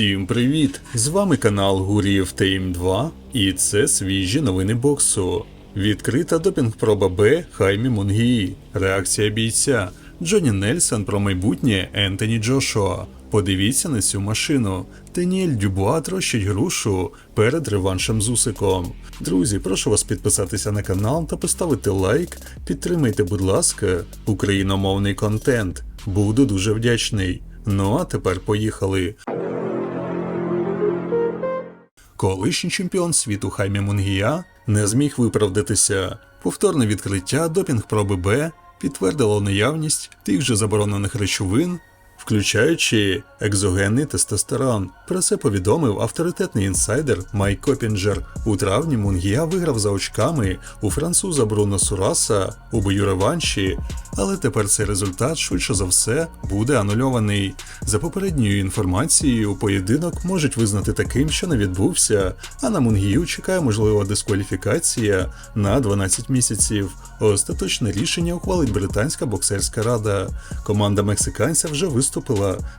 Всім привіт! З вами канал Гуріїв Тейм 2 і це свіжі новини боксу. Відкрита допінг-проба Б Хаймі Мунгії. Реакція бійця. Джоні Нельсон про майбутнє Ентоні Джошуа. Подивіться на цю машину. Теніель Дюбуа трощить грушу перед реваншем з Усиком. Друзі, прошу вас підписатися на канал та поставити лайк. Підтримайте, будь ласка, україномовний контент. Буду дуже вдячний. Ну а тепер поїхали. Колишній чемпіон світу Хаймі Мунгія не зміг виправдатися. Повторне відкриття допінг-проби Б підтвердило наявність тих же заборонених речовин, включаючи екзогенний тестостерон. Про це повідомив авторитетний інсайдер Майк Копінджер. У травні Мунгія виграв за очками у француза Бруно Сураса у бою реванші, але тепер цей результат швидше за все буде анульований. За попередньою інформацією, поєдинок можуть визнати таким, що не відбувся, а на Мунгію чекає можлива дискваліфікація на 12 місяців. Остаточне рішення ухвалить британська боксерська рада. Команда мексиканця вже виступила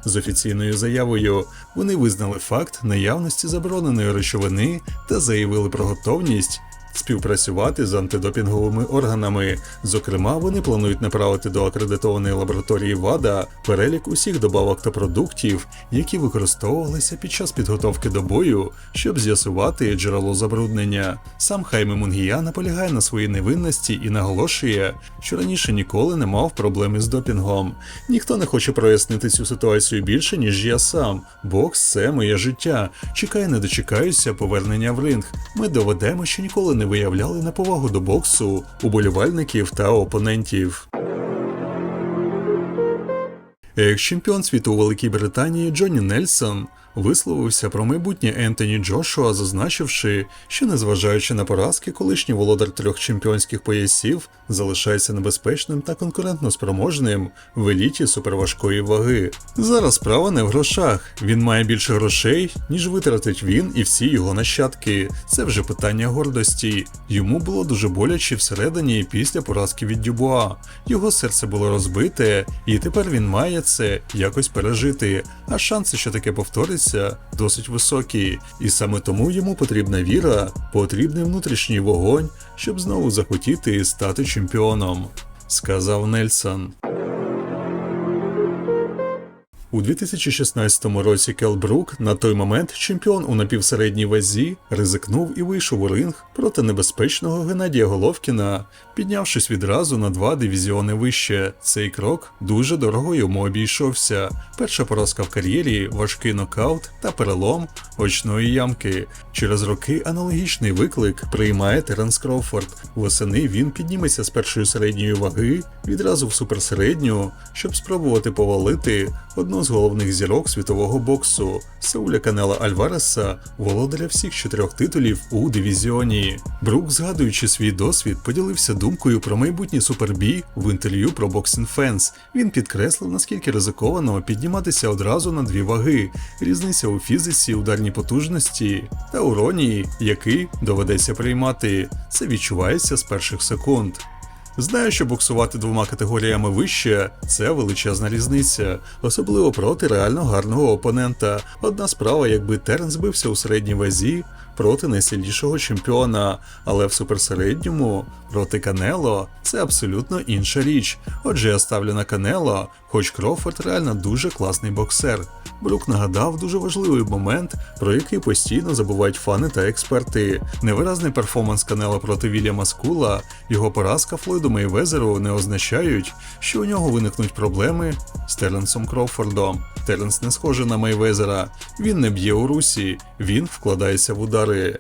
з офіційною заявою. Вони визнали факт наявності забороненої речовини та заявили про готовність співпрацювати з антидопінговими органами. Зокрема, вони планують направити до акредитованої лабораторії ВАДА перелік усіх добавок та продуктів, які використовувалися під час підготовки до бою, щоб з'ясувати джерело забруднення. Сам Хайме Мунгія наполягає на своїй невинності і наголошує, що раніше ніколи не мав проблеми з допінгом. Ніхто не хоче прояснити цю ситуацію більше, ніж я сам. Бокс це моє життя. Чекаю, не дочекаюся повернення в ринг. Ми доведемо, що ніколи не виявляли на повагу до боксу, уболівальників та опонентів. Екс-чемпіон світу у Великій Британії Джонні Нельсон висловився про майбутнє Ентоні Джошуа, зазначивши, що незважаючи на поразки, колишній володар трьох чемпіонських поясів залишається небезпечним та конкурентно спроможним в еліті суперважкої ваги. Зараз справа не в грошах. Він має більше грошей, ніж витратить він і всі його нащадки. Це вже питання гордості. Йому було дуже боляче всередині після поразки від Дюбуа. Його серце було розбите, і тепер він має це якось пережити. А шанси, що таке повториться, досить високі, і саме тому йому потрібна віра, потрібний внутрішній вогонь, щоб знову захотіти стати чемпіоном, сказав Нельсон. У 2016 році Кел Брук, на той момент чемпіон у напівсередній вазі, ризикнув і вийшов у ринг проти небезпечного Геннадія Головкіна, піднявшись відразу на два дивізіони вище. Цей крок дуже дорого йому обійшовся. Перша поразка в кар'єрі, важкий нокаут та перелом очної ямки. Через роки аналогічний виклик приймає Теренс Кроуфорд. Восени він підніметься з першої середньої ваги відразу в суперсередню, щоб спробувати повалити одну з головних зірок світового боксу Сауля Канела Альвареса, володаря всіх чотирьох титулів у дивізіоні. Брук, згадуючи свій досвід, поділився думкою про майбутній супербій в інтерв'ю про Boxing Fans. Він підкреслив, наскільки ризиковано підніматися одразу на дві ваги, різниця у фізиці, ударній потужності та уронії, який доведеться приймати. Це відчувається з перших секунд. Знаю, що боксувати двома категоріями вище це величезна різниця, особливо проти реально гарного опонента. Одна справа, якби Терен збився у середній вазі проти найсильнішого чемпіона, але в суперсередньому проти Канело це абсолютно інша річ. Отже, я ставлю на Канело, хоч Крофорд реально дуже класний боксер. Брук нагадав дуже важливий момент, про який постійно забувають фани та експерти. Невиразний перформанс Канела проти Вільяма Скула, його поразка Флойду Мейвезеру не означають, що у нього виникнуть проблеми з Теренсом Кроуфордом. Теренс не схожий на Мейвезера, він не б'є у русі, він вкладається в удари.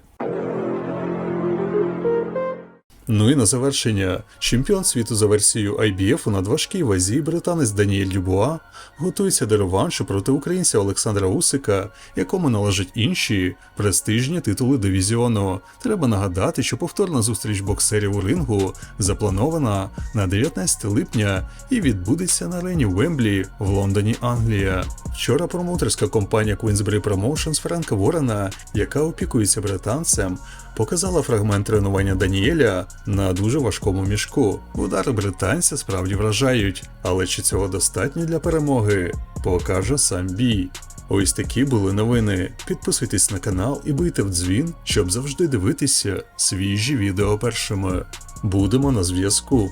Ну і на завершення, чемпіон світу за версією IBF у надважкій вазі британець Даніель Дюбуа готується до реваншу проти українця Олександра Усика, якому належать інші престижні титули дивізіону. Треба нагадати, що повторна зустріч боксерів у рингу запланована на 19 липня і відбудеться на арені Вемблі в Лондоні, Англія. Вчора промоутерська компанія Queensberry Promotions Френка Ворена, яка опікується британцем, показала фрагмент тренування Даніеля на дуже важкому мішку. Удари британця справді вражають, але чи цього достатньо для перемоги, покаже сам бій. Ось такі були новини. Підписуйтесь на канал і бийте в дзвін, щоб завжди дивитися свіжі відео першими. Будемо на зв'язку.